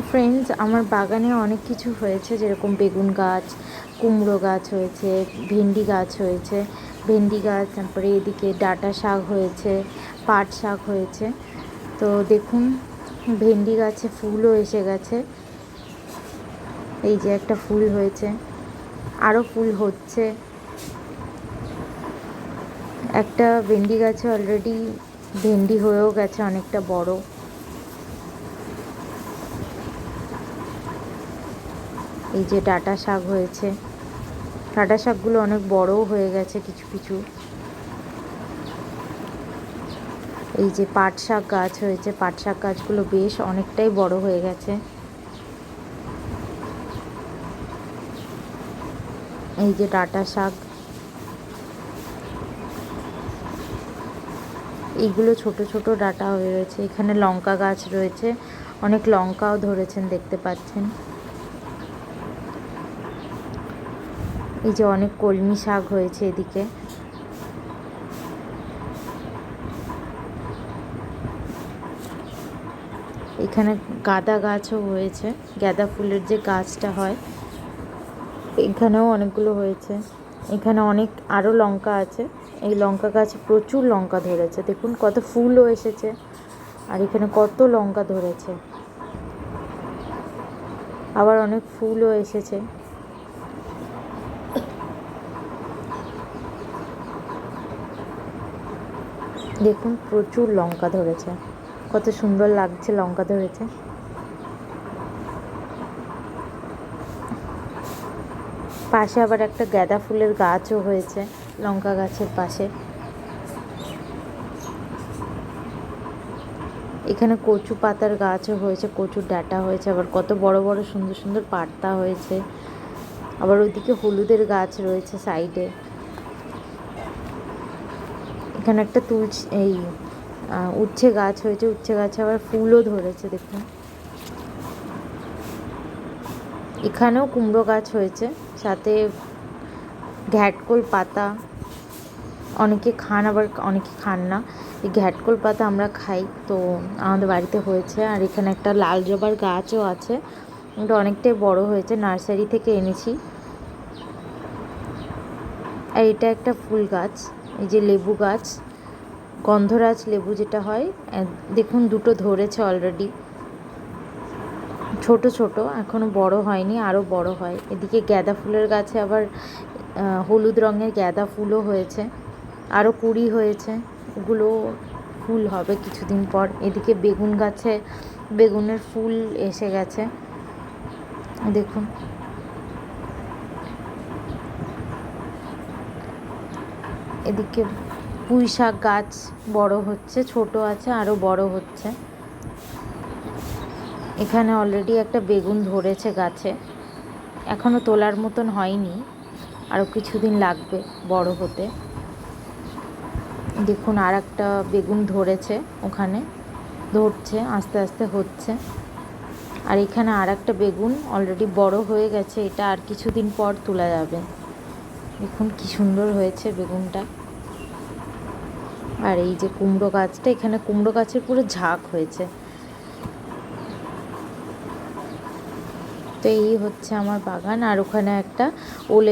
Friends আমার বাগানে অনেক কিছু হয়েছে, যেরকম বেগুন গাছ, কুমড়ো গাছ হয়েছে, ভেন্ডি গাছ হয়েছে, ভেন্ডি গাছ, তারপরে এদিকে ডাঁটা শাক হয়েছে, পাট শাক হয়েছে। তো দেখুন, ভেন্ডি গাছে ফুলও এসে গেছে। এই যে একটা ফুল হয়েছে আরও ফুল হচ্ছে। একটা ভেন্ডি গাছে অলরেডি ভেন্ডি হয়েও গেছে অনেকটা বড়। এই যে ডাঁটা শাক হয়েছে। ডাঁটা শাকগুলো অনেক বড়ও হয়ে গেছে কিছু কিছু। এই যে পাট শাক গাছ হয়েছে, পাট শাক গাছগুলো বেশ অনেকটাই বড় হয়ে গেছে। এই যে ডাঁটা শাক। এইগুলো ছোট ছোট ডাঁটা হয়ে রয়েছে। এখানে লঙ্কা গাছ রয়েছে। অনেক লঙ্কাও ধরেছেন, দেখতে পাচ্ছেন। এই যে অনেক কলমি শাক হয়েছে এদিকে। এখানে গাঁদা গাছও হয়েছে, গাঁদা ফুলের যে গাছটা হয়, এখানেও অনেকগুলো হয়েছে। এখানে অনেক আরও লঙ্কা আছে। এই লঙ্কা গাছে প্রচুর লঙ্কা ধরেছে। দেখুন কত ফুলও এসেছে। আর এখানে কত লঙ্কা ধরেছে। আবার অনেক ফুলও এসেছে। দেখুন, প্রচুর লঙ্কা ধরেছে। কত সুন্দর লাগছে লঙ্কা ধরেছে। পাশে আবার একটা গাঁদা ফুলের গাছও হয়েছে লঙ্কা গাছের পাশে। এখানে কচু পাতার গাছও হয়েছে কচুর ডাঁটা হয়েছে, আবার কত বড় বড় সুন্দর সুন্দর পাতা হয়েছে। আবার ওইদিকে হলুদের গাছ রয়েছে সাইডে। এখানে একটা তুলসী এই উচ্ছে গাছ হয়েছে, উচ্ছে গাছে আবার ফুলও ধরেছে, দেখুন। এখানেও কুমড়ো গাছ হয়েছে, সাথে ঘ্যাটকোল পাতা, অনেকে খান, আবার অনেকে খান না। এই ঘ্যাটকোল পাতা আমরা খাই, তো আমাদের বাড়িতে হয়েছে, আর এখানে একটা লাল জবার গাছও আছে। ওটা অনেকটাই বড় হয়েছে, নার্সারি থেকে এনেছি। আর এটা একটা ফুল গাছ। এই যে লেবু গাছ, গন্ধরাজ লেবু যেটা হয় দেখুন দুটো ধরেছে অলরেডি ছোট ছোট এখনও বড় হয়নি আরও বড় হয়। এদিকে গাঁদা ফুলের গাছে আবার হলুদ রঙের গাঁদা ফুলও হয়েছে। আরও কুড়ি হয়েছে, ওগুলো ফুল হবে কিছুদিন পর। এদিকে বেগুন গাছে, বেগুনের ফুল এসে গেছে। দেখুন। এদিকে পুঁই শাক গাছ বড় হচ্ছে, ছোট আছে আরও বড় হচ্ছে। এখানে অলরেডি একটা বেগুন ধরেছে গাছে। এখনও তোলার মতন হয়নি আরও কিছুদিন লাগবে বড় হতে। দেখুন আর একটা বেগুন ধরেছে ওখানে, ধরছে, আস্তে আস্তে হচ্ছে। আর এখানে আর একটা বেগুন অলরেডি বড় হয়ে গেছে, এটা আর কিছুদিন পর তোলা যাবে। দেখুন কি সুন্দর হয়েছে বেগুনটা। আর এই যে কুমড়ো গাছটা, এখানে কুমড়ো গাছের পুরো ঝাঁক হয়েছে। তো এই হচ্ছে আমার বাগান, আর ওখানে একটা ওলের